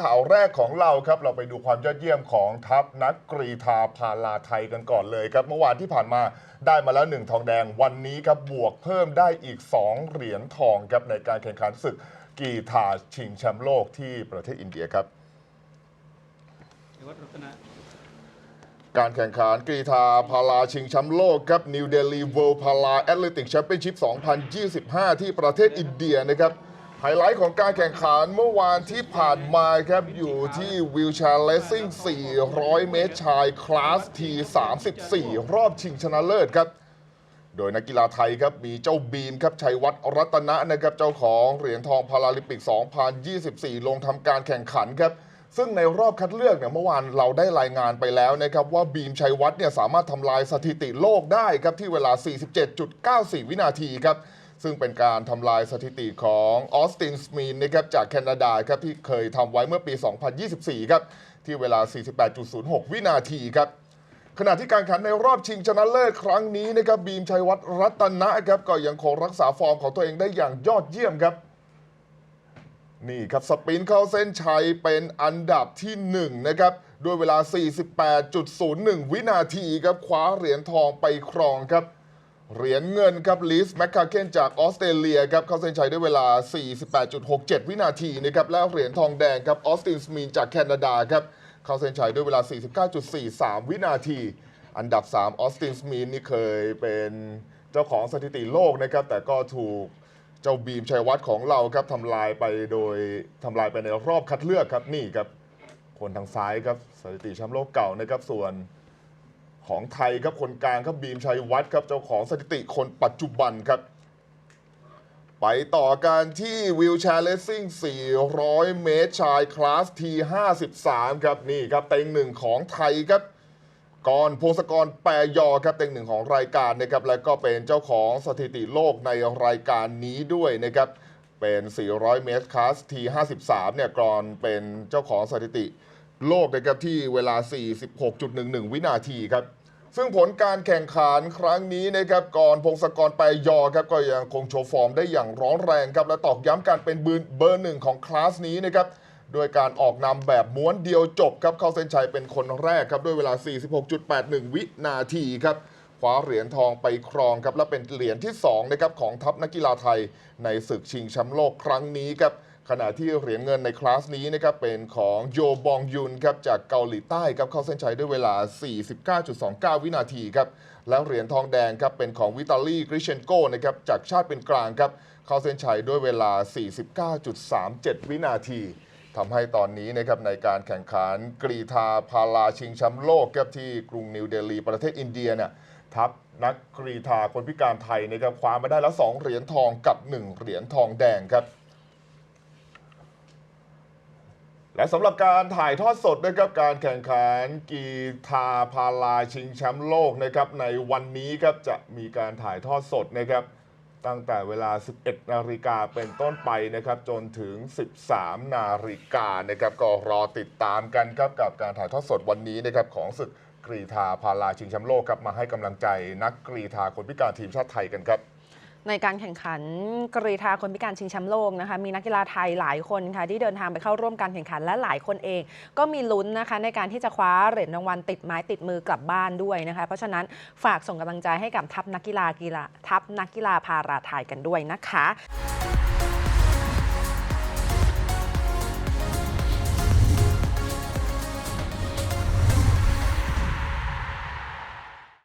ข่าวแรกของเราครับเราไปดูความยอดเยี่ยมของทัพนักกรีธาพาราไทยกันก่อนเลยครับ เมื่อวานที่ผ่านมาได้มาแล้วหนึ่งทองแดงวันนี้ครับบวกเพิ่มได้อีก 2 เหรียญทองครับในการแข่งขันศึกกีฬาชิงแชมป์โลกที่ประเทศอินเดียครับการแข่งขันกรีธาพาราชิงแชมป์โลกครับ New Delhi World Para Athletic Championship 2025 ที่ประเทศอินเดียนะครับ ไฮไลท์ของการแข่งขันเมื่อวานที่ผ่านมาครับอยู่ที่วิวแชร์เลสซิ่ง 400 เมตรชายคลาสที34 รอบชิงชนะเลิศครับ โดยนักกีฬาไทยครับมีเจ้าบีมครับชัยวัฒน์รัตนะนะครับเจ้าของเหรียญทองพาราลิมปิก 2024 ลงทำการแข่งขันครับซึ่งในรอบคัดเลือกเนี่ยเมื่อวานเราได้รายงานไปแล้วนะครับว่าบีมชัยวัฒน์เนี่ยสามารถทำลายสถิติโลกได้ครับที่เวลา 47.94 วินาทีครับ ซึ่งเป็นการทำลายสถิติของออสตินสมีนนะครับจากแคนาดาครับที่เคยทำไว้เมื่อปี 2024 ครับ ที่เวลา 48.06 วินาทีครับ ขณะที่การแข่งขันในรอบชิงชนะเลิศครั้งนี้นะครับบีมชัยวัฒน์รัตนะครับก็ยังคงรักษาฟอร์มของตัวเองได้อย่างยอดเยี่ยมครับนี่ครับสปินเข้าเส้นชัยเป็นอันดับที่1นะครับด้วยเวลา 48.01 วินาทีครับคว้าเหรียญทองไปครองครับ เหรียญเงินครับลิสแมคคาเคนจากออสเตรเลียครับเข้าเส้นชัยด้วยเวลา 48.67 วินาทีนะครับและเหรียญทองแดงครับออสตินสมีนจากแคนาดาครับเข้าเส้นชัยด้วยเวลา 49.43 วินาที อันดับ 3 ออสตินสมีนนี่เคยเป็นเจ้าของสถิติโลกนะครับแต่ก็ถูกเจ้าบีมชัยวัฒน์ของเราครับทำลายไปโดยทำลายไปในรอบคัดเลือกครับนี่ครับคนทางซ้ายครับสถิติแชมป์โลกเก่านะครับส่วน ของไทยครับคนกลางครับบีมชัยวัฒน์ครับเจ้าของสถิติคนปัจจุบันครับ ไปต่อกันที่วิวแชร์เลสซิ่ง 400 เมตรชายคลาสที 53 ครับนี่ครับเต็งหนึ่งของไทยครับกรพงศกรแปรยอครับเต็งหนึ่งของรายการนะครับและก็เป็นเจ้าของสถิติโลกในรายการนี้ด้วยนะครับเป็น 400 เมตรคลาสที 53 เนี่ยกรเป็นเจ้าของสถิติโลกนะครับที่เวลา 46.11 วินาทีครับ ซึ่งผลการแข่งขันครั้งนี้นะครับกรพงศกรแปยอครับก็ยังคงโชว์ฟอร์มได้อย่างร้อนแรงครับและตอกย้ำการเป็นเบอร์หนึ่งของคลาสนี้นะครับโดยการออกนำแบบม้วนเดียวจบครับเข้าเส้นชัยเป็นคนแรกครับด้วยเวลา 46.81 วินาทีครับคว้าเหรียญทองไปครองครับและเป็นเหรียญที่2นะครับของทัพนักกีฬาไทยในศึกชิงแชมป์โลกครั้งนี้ครับ ขณะที่เหรียญเงินในคลาสนี้นะครับเป็นของโยบองยุนครับจากเกาหลีใต้ครับเข้าเส้นชัยด้วยเวลา 49.29 วินาทีครับแล้วเหรียญทองแดงครับเป็นของวิตาลีกริเชนโกนะครับจากชาติเป็นกลางครับเข้าเส้นชัยด้วยเวลา 49.37 วินาทีทำให้ตอนนี้นะครับในการแข่งขันกรีธาพาราชิงแชมป์โลกครับที่กรุงนิวเดลีประเทศอินเดียเนี่ยทัพนักกรีธาคนพิการไทยนะครับคว้ามาได้แล้ว 2 เหรียญทองกับ 1 เหรียญทองแดงครับ และสำหรับการถ่ายทอดสดนะครับการแข่งขันกีฬาพาราชิงแชมป์โลกนะครับในวันนี้ครับจะมีการถ่ายทอดสดนะครับตั้งแต่เวลา 11 นาฬิกาเป็นต้นไปนะครับจนถึง 13 นาฬิกานะครับก็รอติดตามกันครับกับการถ่ายทอดสดวันนี้นะครับของศึกกรีธาพาราชิงแชมป์โลกครับมาให้กำลังใจนักกรีธาคนพิการทีมชาติไทยกันครับ ในการแข่งขันกรีธาคนพิการชิงแชมป์โลกนะคะมีนักกีฬาไทยหลายคนค่ะที่เดินทางไปเข้าร่วมการแข่งขันและหลายคนเอง ก็มีลุ้นนะคะในการที่จะคว้าเหรียญรางวัลติดไม้ติดมือกลับบ้านด้วยนะคะเพราะฉะนั้นฝากส่งกำลังใจให้กับทัพนักกีฬากีฬาทัพนักกีฬาพาราไทยกันด้วยนะคะ